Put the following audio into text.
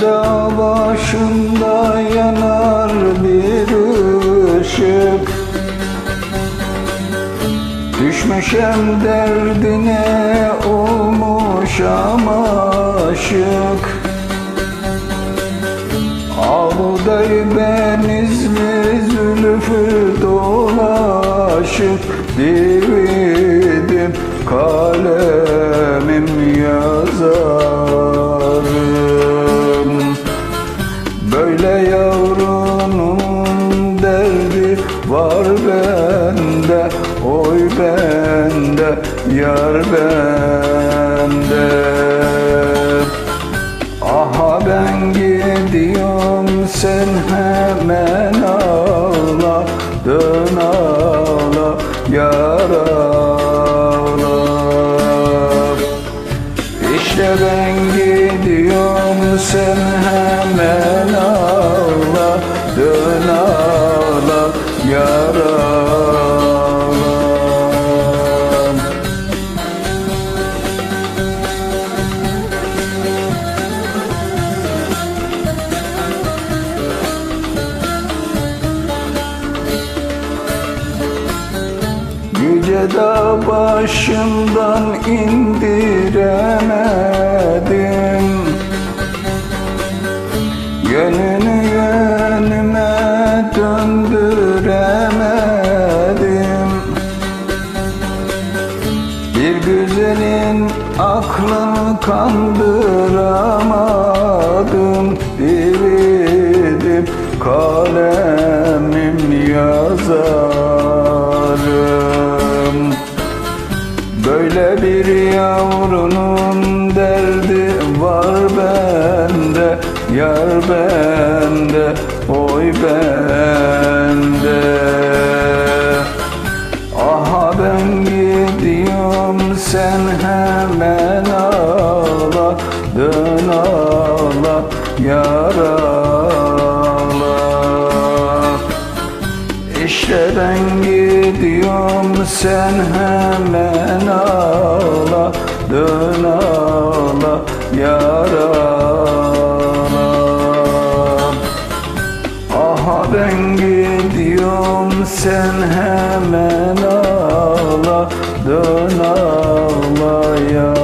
dağ başında yanar bir ışık. Düşmüşem derdine olmuşam aşık. Ağday benizli zülfü dolaşıp Dividim kalemim Böyle yavrunun derdi var bende Oy bende yar bende. Aha ben gidiyorum sen hemen ağla Dön ağla yar ağla. İşte ben gidiyorum sen hemen ağla Dön ağla yar ağla Yüce dağ başımdan indiremedim. Yönünü kandıramadım Dividim kalemim hemen ağla Dön ağla yar ağla İşte ben gidiyorum sen hemen ağla Dön ağla yar ağla Aha ben gidiyorum sen hemen dön ağlayan